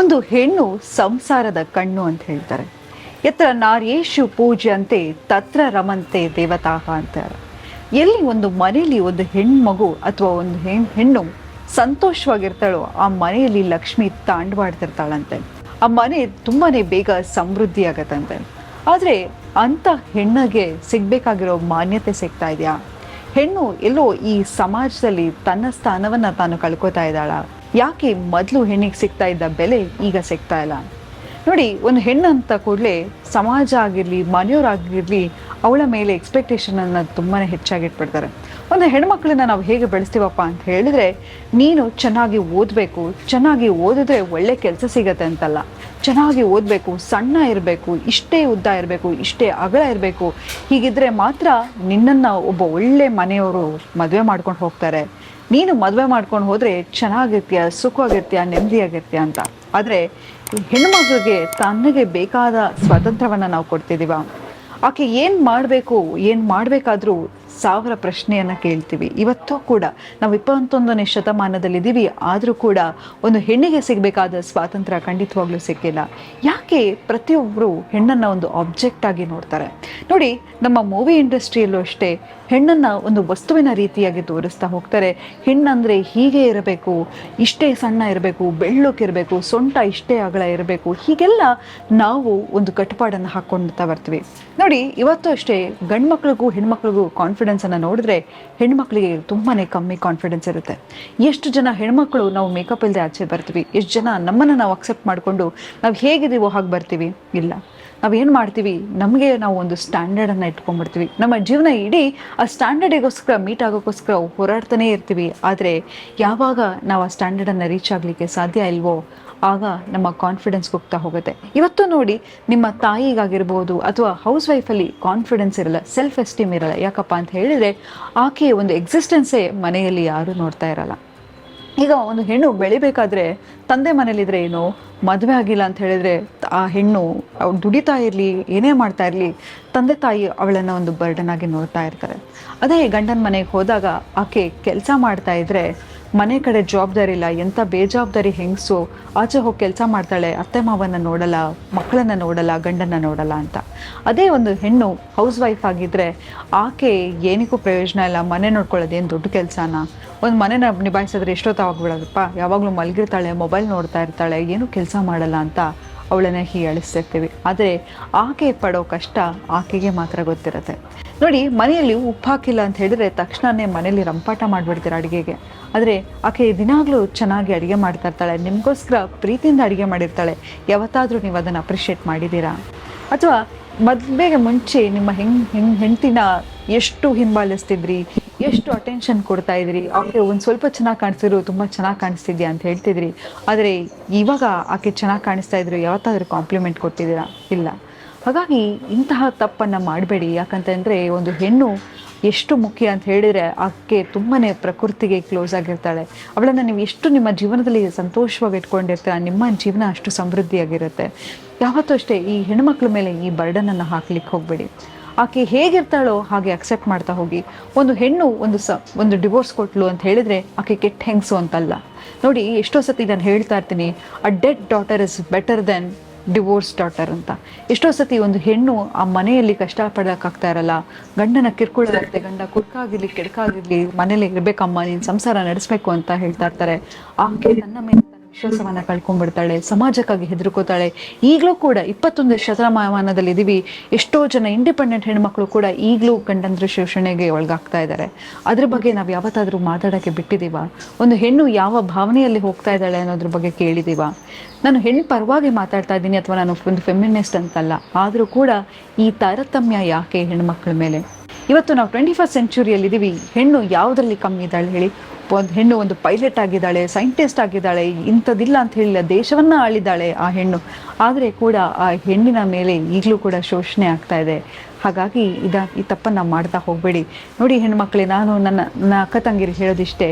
ಒಂದು ಹೆಣ್ಣು ಸಂಸಾರದ ಕಣ್ಣು ಅಂತ ಹೇಳ್ತಾರೆ. ಎತ್ರ ನಾರ್ಯೇಶು ಅಂತೆ ತತ್ರ ರಮಂತೆ ದೇವತಾಹ ಅಂತಾರೆ. ಎಲ್ಲಿ ಒಂದು ಮನೆಯಲ್ಲಿ ಒಂದು ಹೆಣ್ಮಗು ಅಥವಾ ಒಂದು ಹೆಣ್, ಹೆಣ್ಣು ಸಂತೋಷವಾಗಿರ್ತಾಳೋ, ಆ ಮನೆಯಲ್ಲಿ ಲಕ್ಷ್ಮಿ ತಾಂಡವಾಡ್ತಿರ್ತಾಳಂತೆ. ಆ ಮನೆ ತುಂಬಾ ಬೇಗ ಸಮೃದ್ಧಿ ಆಗತ್ತಂತೆ. ಆದರೆ ಅಂಥ ಹೆಣ್ಣಿಗೆ ಸಿಗಬೇಕಾಗಿರೋ ಮಾನ್ಯತೆ ಸಿಗ್ತಾ ಇದೆಯಾ? ಹೆಣ್ಣು ಎಲ್ಲೋ ಈ ಸಮಾಜದಲ್ಲಿ ತನ್ನ ಸ್ಥಾನವನ್ನು ತಾನು ಕಳ್ಕೊತಾ ಇದ್ದಾಳ? ಯಾಕೆ ಮೊದಲು ಹೆಣ್ಣಿಗೆ ಸಿಗ್ತಾ ಇದ್ದ ಬೆಲೆ ಈಗ ಸಿಗ್ತಾ ಇಲ್ಲ? ನೋಡಿ, ಒಂದು ಹೆಣ್ಣು ಅಂತ ಕೂಡಲೇ ಸಮಾಜ ಆಗಿರಲಿ ಮನೆಯವರಾಗಿರಲಿ ಅವಳ ಮೇಲೆ ಎಕ್ಸ್ಪೆಕ್ಟೇಷನ್ ತುಂಬಾ ತುಂಬಾನೇ ಹೆಚ್ಚಾಗಿಟ್ಬಿಡ್ತಾರೆ ಒಂದು ಹೆಣ್ಮಕ್ಳನ್ನ ನಾವು ಹೇಗೆ ಬೆಳೆಸ್ತೀವಪ್ಪ ಅಂತ ಹೇಳಿದ್ರೆ, ನೀನು ಚೆನ್ನಾಗಿ ಓದಬೇಕು, ಚೆನ್ನಾಗಿ ಓದಿದ್ರೆ ಒಳ್ಳೆ ಕೆಲಸ ಸಿಗತ್ತೆ ಅಂತಲ್ಲ. ಚೆನ್ನಾಗಿ ಓದಬೇಕು, ಸಣ್ಣ ಇರಬೇಕು, ಇಷ್ಟೇ ಉದ್ದ ಇರಬೇಕು, ಇಷ್ಟೇ ಅಗಲ ಇರಬೇಕು, ಹೀಗಿದ್ರೆ ಮಾತ್ರ ನಿನ್ನನ್ನು ಒಬ್ಬ ಒಳ್ಳೆ ಮನೆಯವರು ಮದುವೆ ಮಾಡ್ಕೊಂಡು ಹೋಗ್ತಾರೆ. ನೀನು ಮದುವೆ ಮಾಡ್ಕೊಂಡು ಹೋದ್ರೆ ಚೆನ್ನಾಗಿರ್ತೀಯ, ಸುಖವಾಗಿರ್ತೀಯ, ನೆಮ್ಮದಿಯಾಗಿರ್ತೀಯ ಅಂತ. ಆದರೆ ಹೆಣ್ಮಗಳಿಗೆ ತನ್ನಗೆ ಬೇಕಾದ ಸ್ವಾತಂತ್ರ್ಯವನ್ನು ನಾವು ಕೊಡ್ತಿದೀವ. ಆಕೆ ಏನು ಮಾಡಬೇಕು, ಏನು ಮಾಡಬೇಕಾದ್ರೂ ಸಾವಿರ ಪ್ರಶ್ನೆಯನ್ನ ಕೇಳ್ತೀವಿ. ಇವತ್ತು ಕೂಡ ನಾವು ಇಪ್ಪತ್ತೊಂದನೇ ಶತಮಾನದಲ್ಲಿದ್ದೀವಿ. ಆದರೂ ಕೂಡ ಒಂದು ಹೆಣ್ಣಿಗೆ ಸಿಗಬೇಕಾದ ಸ್ವಾತಂತ್ರ್ಯ ಖಂಡಿತವಾಗ್ಲೂ ಸಿಕ್ಕಿಲ್ಲ. ಯಾಕೆ ಪ್ರತಿಯೊಬ್ಬರು ಹೆಣ್ಣನ್ನು ಒಂದು ಆಬ್ಜೆಕ್ಟ್ ಆಗಿ ನೋಡ್ತಾರೆ? ನೋಡಿ, ನಮ್ಮ ಮೂವಿ ಇಂಡಸ್ಟ್ರಿಯಲ್ಲೂ ಅಷ್ಟೇ ಹೆಣ್ಣನ್ನ ಒಂದು ವಸ್ತುವಿನ ರೀತಿಯಾಗಿ ತೋರಿಸ್ತಾ ಹೋಗ್ತಾರೆ. ಹೆಣ್ಣಂದ್ರೆ ಹೀಗೆ ಇರಬೇಕು, ಇಷ್ಟೇ ಸಣ್ಣ ಇರಬೇಕು ಬೆಳ್ಳಕ್ಕಿರಬೇಕು ಸೊಂಟ ಇಷ್ಟೇ ಅಗಲ ಇರಬೇಕು, ಹೀಗೆಲ್ಲ ನಾವು ಒಂದು ಕಟ್ಟುಪಾಡನ್ನು ಹಾಕ್ಕೊಳ್ತಾ ಬರ್ತೀವಿ. ನೋಡಿ, ಇವತ್ತು ಅಷ್ಟೇ ಗಂಡು ಮಕ್ಳಿಗೂ ಹೆಣ್ಮಕ್ಳಿಗೂ ಕಾನ್ಫಿಡೆನ್ಸ್ ಅನ್ನ ನೋಡಿದ್ರೆ ಹೆಣ್ಮಕ್ಳಿಗೆ ತುಂಬಾನೇ ಕಮ್ಮಿ ಕಾನ್ಫಿಡೆನ್ಸ್ ಇರುತ್ತೆ. ಎಷ್ಟು ಜನ ಹೆಣ್ಮಕ್ಳು ನಾವು ಮೇಕಪ್ ಇಲ್ಲದೆ ಆಚೆ ಬರ್ತೀವಿ, ಎಷ್ಟು ಜನ ನಮ್ಮನ್ನು ನಾವು ಅಕ್ಸೆಪ್ಟ್ ಮಾಡಿಕೊಂಡು ನಾವು ಹೇಗಿದ್ದೀವೋ ಹಾಗೆ ಬರ್ತೀವಿ? ಇಲ್ಲ. ನಾವೇನು ಮಾಡ್ತೀವಿ? ನಮಗೆ ನಾವು ಒಂದು ಸ್ಟ್ಯಾಂಡರ್ಡನ್ನು ಇಟ್ಕೊಂಡ್ಬಿಡ್ತೀವಿ. ನಮ್ಮ ಜೀವನ ಇಡೀ ಆ ಸ್ಟ್ಯಾಂಡರ್ಡಿಗೋಸ್ಕರ ಮೀಟ್ ಆಗೋಕ್ಕೋಸ್ಕರ ಹೋರಾಡ್ತಾನೆ ಇರ್ತೀವಿ. ಆದರೆ ಯಾವಾಗ ನಾವು ಆ ಸ್ಟ್ಯಾಂಡರ್ಡನ್ನು ರೀಚ್ ಆಗಲಿಕ್ಕೆ ಸಾಧ್ಯ ಇಲ್ವೋ ಆಗ ನಮ್ಮ ಕಾನ್ಫಿಡೆನ್ಸ್ ಹೋಗ್ತಾ ಹೋಗುತ್ತೆ. ಇವತ್ತು ನೋಡಿ ನಿಮ್ಮ ತಾಯಿಗಾಗಿರ್ಬೋದು ಅಥವಾ ಹೌಸ್ ವೈಫಲ್ಲಿ ಕಾನ್ಫಿಡೆನ್ಸ್ ಇರಲ್ಲ ಸೆಲ್ಫ್ ಎಸ್ಟೀಮ್ ಇರಲ್ಲ, ಯಾಕಪ್ಪ ಅಂತ ಹೇಳಿದರೆ ಆಕೆಯ ಒಂದು ಎಕ್ಸಿಸ್ಟೆನ್ಸೇ ಮನೆಯಲ್ಲಿ ಯಾರೂ ನೋಡ್ತಾ ಇರಲ್ಲ. ಈಗ ಒಂದು ಹೆಣ್ಣು ಬೆಳಿಬೇಕಾದ್ರೆ ತಂದೆ ಮನೇಲಿದ್ರೆ ಏನು, ಮದುವೆ ಆಗಿಲ್ಲ ಅಂತ ಹೇಳಿದ್ರೆ ಆ ಹೆಣ್ಣು ಅವ್ರು ದುಡಿತಾ ಇರಲಿ, ಏನೇ ಮಾಡ್ತಾ ಇರಲಿ, ತಂದೆ ತಾಯಿ ಅವಳನ್ನು ಒಂದು ಬರ್ಡನ್ ಆಗಿ ನೋಡ್ತಾ ಇರ್ತಾರೆ. ಅದೇ ಗಂಡನ ಮನೆಗೆ ಹೋದಾಗ ಆಕೆ ಕೆಲಸ ಮಾಡ್ತಾ ಇದ್ರೆ ಮನೆ ಕಡೆ ಜವಾಬ್ದಾರಿ ಇಲ್ಲ ಎಂಥ ಬೇಜವಾಬ್ದಾರಿ ಹೆಂಗಸು? ಆಚೆ ಹೋಗಿ ಕೆಲಸ ಮಾಡ್ತಾಳೆ ಅತ್ತೆ ಮಾವನ ನೋಡಲ್ಲ, ಮಕ್ಕಳನ್ನ ನೋಡಲ್ಲ, ಗಂಡನ್ನ ನೋಡಲ್ಲ ಅಂತ. ಅದೇ ಒಂದು ಹೆಣ್ಣು ಹೌಸ್ ವೈಫ್ ಆಗಿದ್ರೆ ಆಕೆ ಏನಕ್ಕೂ ಪ್ರಯೋಜನ ಇಲ್ಲ, ಮನೆ ನೋಡ್ಕೊಳ್ಳೋದೇನು ದೊಡ್ಡ ಕೆಲಸನ? ಒಂದು ಮನೆನ ನಿಭಾಯಿಸಿದ್ರೆ ಎಷ್ಟೊತ್ತಾಗ್ಬಿಡೋದಪ್ಪ? ಯಾವಾಗಲೂ ಮಲಗಿರ್ತಾಳೆ ಮೊಬೈಲ್ ನೋಡ್ತಾ ಇರ್ತಾಳೆ, ಏನೂ ಕೆಲಸ ಮಾಡಲ್ಲ ಅಂತ. ಅವಳನ್ನ ಹೀಯಾಳಿಸ್ತಿರ್ತೀವಿ ಆದರೆ ಆಕೆ ಪಡೋ ಕಷ್ಟ ಆಕೆಗೆ ಮಾತ್ರ ಗೊತ್ತಿರುತ್ತೆ. ನೋಡಿ, ಮನೆಯಲ್ಲಿ ಉಪ್ಪು ಹಾಕಿಲ್ಲ ಅಂತ ಹೇಳಿದ್ರೆ ತಕ್ಷಣನೇ ಮನೆಯಲ್ಲಿ ರಂಪಾಟ ಮಾಡಿಬಿಡ್ತೀರ ಅಡುಗೆಗೆ. ಆದರೆ ಆಕೆ ದಿನಾಗಲೂ ಚೆನ್ನಾಗಿ ಅಡುಗೆ ಮಾಡ್ತಾ ಇರ್ತಾಳೆ. ನಿಮಗೋಸ್ಕರ ಪ್ರೀತಿಯಿಂದ ಅಡುಗೆ ಮಾಡಿರ್ತಾಳೆ. ಯಾವತ್ತಾದರೂ ನೀವು ಅದನ್ನು ಅಪ್ರಿಷಿಯೇಟ್ ಮಾಡಿದ್ದೀರಾ? ಅಥವಾ ಮದುವೆಗೆ ಮುಂಚೆ ನಿಮ್ಮ ಹೆಂಗ್ ಹೆಂಗ್, ಹೆಂಡ್ತಿನ ಎಷ್ಟು ಹಿಂಬಾಲಿಸ್ತಿದ್ರಿ? ಎಷ್ಟು ಅಟೆನ್ಷನ್ ಕೊಡ್ತಾ ಇದ್ರಿ? ಆಕೆ ಒಂದು ಸ್ವಲ್ಪ ಚೆನ್ನಾಗಿ ಕಾಣಿಸಿದ್ರು ತುಂಬ ಚೆನ್ನಾಗಿ ಕಾಣಿಸ್ತಿದ್ಯಾ ಅಂತ ಹೇಳ್ತಿದ್ರಿ. ಆದರೆ ಇವಾಗ ಆಕೆ ಚೆನ್ನಾಗಿ ಕಾಣಿಸ್ತಾ ಇದ್ರು, ಯಾವತ್ತಾದ್ರೂ ಕಾಂಪ್ಲಿಮೆಂಟ್ ಕೊಟ್ಟಿದ್ದೀರಾ ಇಲ್ಲ. ಹಾಗಾಗಿ ಇಂತಹ ತಪ್ಪನ್ನು ಮಾಡಬೇಡಿ. ಯಾಕಂತಂದರೆ ಒಂದು ಹೆಣ್ಣು ಎಷ್ಟು ಮುಖ್ಯ ಅಂತ ಹೇಳಿದರೆ ಆಕೆ ತುಂಬಾ ಪ್ರಕೃತಿಗೆ ಕ್ಲೋಸ್ ಆಗಿರ್ತಾಳೆ. ಅವಳನ್ನು ನೀವು ಎಷ್ಟು ನಿಮ್ಮ ಜೀವನದಲ್ಲಿ ಸಂತೋಷವಾಗಿ ಇಟ್ಕೊಂಡಿರ್ತೀರ, ನಿಮ್ಮ ಜೀವನ ಅಷ್ಟು ಸಮೃದ್ಧಿಯಾಗಿರುತ್ತೆ. ಯಾವತ್ತೂ ಅಷ್ಟೇ ಈ ಹೆಣ್ಮಕ್ಳ ಮೇಲೆ ಈ ಬರ್ಡನನ್ನು ಹಾಕ್ಲಿಕ್ಕೆ ಹೋಗಬೇಡಿ. ಆಕೆ ಹೇಗಿರ್ತಾಳೋ ಹಾಗೆ ಅಕ್ಸೆಪ್ಟ್ ಮಾಡ್ತಾ ಹೋಗಿ. ಒಂದು ಹೆಣ್ಣು, ಒಂದು ಸ, ಒಂದು ಡಿವೋರ್ಸ್ ಕೊಟ್ಲು ಅಂತ ಹೇಳಿದ್ರೆ ಆಕೆ ಕೆಟ್ಟ ಹೆಂಗಸು ಅಂತಲ್ಲ. ನೋಡಿ, ಎಷ್ಟೋ ಸತಿ ನಾನು ಹೇಳ್ತಾ ಇರ್ತೀನಿ a dead daughter is better then divorce daughter ಅಂತ. ಎಷ್ಟೋ ಸತಿ ಒಂದು ಹೆಣ್ಣು ಆ ಮನೆಯಲ್ಲಿ ಕಷ್ಟಪಡೋಕ್ಕಾಗ್ತಾ ಇರಲ್ಲ. ಗಂಡನ ಕಿರ್ಕೊಳ್ಳೋದಾಗುತ್ತೆ ಗಂಡ ಕುಡ್ಕಾಗಿರ್ಲಿ ಕೆಡಕಾಗಿರ್ಲಿ, ಮನೇಲಿ ಇರಬೇಕಮ್ಮ, ನೀನು ಸಂಸಾರ ನಡೆಸಬೇಕು ಅಂತ ಹೇಳ್ತಾ ಇರ್ತಾರೆ. ಆಕೆ ನನ್ನ ಮೇಲೆ ವಿಶ್ವಾಸವನ್ನ ಕಳ್ಕೊಂಡ್ಬಿಡ್ತಾಳೆ, ಸಮಾಜಕ್ಕಾಗಿ ಹೆದರ್ಕೋತಾಳೆ. ಈಗಲೂ ಕೂಡ ಇಪ್ಪತ್ತೊಂದು ಶತಮಾನದಲ್ಲಿ ಇದೀವಿ ಎಷ್ಟೋ ಜನ ಇಂಡಿಪೆಂಡೆಂಟ್ ಹೆಣ್ಮಕ್ಳು ಕೂಡ ಈಗಲೂ ಗಂಡಂದ್ರ ಶೋಷಣೆಗೆ ಒಳಗಾಗ್ತಾ ಇದ್ದಾರೆ. ಅದ್ರ ಬಗ್ಗೆ ನಾವು ಯಾವತ್ತಾದ್ರೂ ಮಾತಾಡೋಕ್ಕೆ ಬಿಟ್ಟಿದ್ದೀವ? ಒಂದು ಹೆಣ್ಣು ಯಾವ ಭಾವನೆಯಲ್ಲಿ ಹೋಗ್ತಾ ಇದ್ದಾಳೆ ಅನ್ನೋದ್ರ ಬಗ್ಗೆ ಕೇಳಿದೀವ ನಾನು ಹೆಣ್ಣು ಪರವಾಗಿ ಮಾತಾಡ್ತಾ ಇದ್ದೀನಿ ಅಥವಾ ನಾನು ಒಂದು ಫೆಮಿನಿಸ್ಟ್ ಅಂತಲ್ಲ, ಆದರೂ ಕೂಡ ಈ ತಾರತಮ್ಯ ಯಾಕೆ ಹೆಣ್ಮಕ್ಳ ಮೇಲೆ? ಇವತ್ತು ನಾವು ಟ್ವೆಂಟಿ ಫಸ್ಟ್ ಸೆಂಚುರಿಯಲ್ಲಿ ಇದೀವಿ ಹೆಣ್ಣು ಯಾವುದರಲ್ಲಿ ಕಮ್ಮಿ ಇದ್ದಾಳೆ ಹೇಳಿ? ಒಂದು ಹೆಣ್ಣು ಒಂದು ಪೈಲಟ್ ಆಗಿದ್ದಾಳೆ ಸೈಂಟಿಸ್ಟ್ ಆಗಿದ್ದಾಳೆ, ಇಂಥದ್ದಿಲ್ಲ ಅಂತ ಹೇಳಿಲ್ಲ, ದೇಶವನ್ನ ಆಳಿದ್ದಾಳೆ ಆ ಹೆಣ್ಣು. ಆದರೆ ಕೂಡ ಆ ಹೆಣ್ಣಿನ ಮೇಲೆ ಈಗಲೂ ಕೂಡ ಶೋಷಣೆ ಆಗ್ತಾ ಇದೆ. ಹಾಗಾಗಿ ಇದ ಈ ತಪ್ಪನ್ನು ಮಾಡ್ತಾ ಹೋಗಬೇಡಿ. ನೋಡಿ ಹೆಣ್ಮಕ್ಳೇ, ನಾನು ನನ್ನ ನನ್ನ ಅಕ್ಕ ತಂಗಿರಿ ಹೇಳೋದಿಷ್ಟೇ,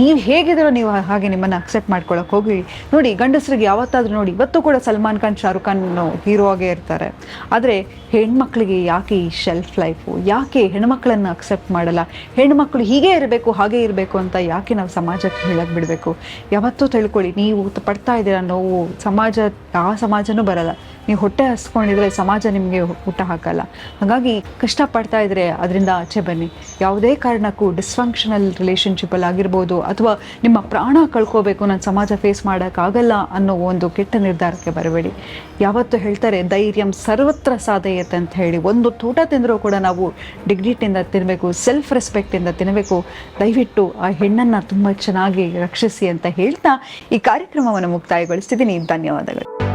ನೀವು ಹೇಗಿದ್ರೋ ನೀವು ಹಾಗೆ ನಿಮ್ಮನ್ನು ಅಕ್ಸೆಪ್ಟ್ ಮಾಡ್ಕೊಳಕ್ಕೆ ಹೋಗಿ ನೋಡಿ ಗಂಡಸರಿಗೆ ಯಾವತ್ತಾದರೂ ನೋಡಿ, ಇವತ್ತು ಕೂಡ ಸಲ್ಮಾನ್ ಖಾನ್, ಶಾರುಖ್ ಖಾನ್ ಹೀರೋ ಆಗೇ ಇರ್ತಾರೆ. ಆದರೆ ಹೆಣ್ಮಕ್ಳಿಗೆ ಯಾಕೆ ಈ ಶೆಲ್ಫ್ ಲೈಫು ಯಾಕೆ ಹೆಣ್ಮಕ್ಳನ್ನು ಅಕ್ಸೆಪ್ಟ್ ಮಾಡಲ್ಲ? ಹೆಣ್ಮಕ್ಳು ಹೀಗೆ ಇರಬೇಕು, ಹಾಗೆ ಇರಬೇಕು ಅಂತ ಯಾಕೆ ನಾವು ಸಮಾಜಕ್ಕೆ ಹೇಳಕ್ಕೆ ಬಿಡಬೇಕು? ಯಾವತ್ತೂ ತಿಳ್ಕೊಳ್ಳಿ ನೀವು ಪಡ್ತಾ ಇದ್ದೀರಾ ನೋವು, ಸಮಾಜ, ಆ ಸಮಾಜನೂ ಬರಲ್ಲ. ನೀವು ಹೊಟ್ಟೆ ಹಸ್ಕೊಂಡಿದ್ರೆ ಸಮಾಜ ನಿಮಗೆ ಊಟ ಹಾಕಲ್ಲ. ಹಾಗಾಗಿ ಕಷ್ಟಪಡ್ತಾ ಇದ್ರೆ ಅದರಿಂದ ಆಚೆ ಬನ್ನಿ. ಯಾವುದೇ ಕಾರಣಕ್ಕೂ ಡಿಸ್ಫಂಕ್ಷನಲ್ ರಿಲೇಷನ್ಶಿಪ್ಪಲ್ಲಿ ಆಗಿರ್ಬೋದು ಅಥವಾ ನಿಮ್ಮ ಪ್ರಾಣ ಕಳ್ಕೋಬೇಕು ನಾನು ಸಮಾಜ ಫೇಸ್ ಮಾಡೋಕ್ಕಾಗಲ್ಲ ಅನ್ನೋ ಒಂದು ಕೆಟ್ಟ ನಿರ್ಧಾರಕ್ಕೆ ಬರಬೇಡಿ. ಯಾವತ್ತು ಹೇಳ್ತಾರೆ, ಧೈರ್ಯಂ ಸರ್ವತ್ರ ಸಾಧೆಯತ್ತೆ ಅಂತ ಹೇಳಿ. ಒಂದು ತೋಟ ತಿಂದರೂ ಕೂಡ ನಾವು ಡಿಗ್ನಿಟಿಯಿಂದ ತಿನ್ನಬೇಕು ಸೆಲ್ಫ್ ರೆಸ್ಪೆಕ್ಟಿಂದ ತಿನ್ನಬೇಕು ದಯವಿಟ್ಟು ಆ ಹೆಣ್ಣನ್ನು ತುಂಬ ಚೆನ್ನಾಗಿ ರಕ್ಷಿಸಿ ಅಂತ ಹೇಳ್ತಾ ಈ ಕಾರ್ಯಕ್ರಮವನ್ನು ಮುಕ್ತಾಯಗೊಳಿಸ್ತಿದ್ದೀನಿ. ಧನ್ಯವಾದಗಳು.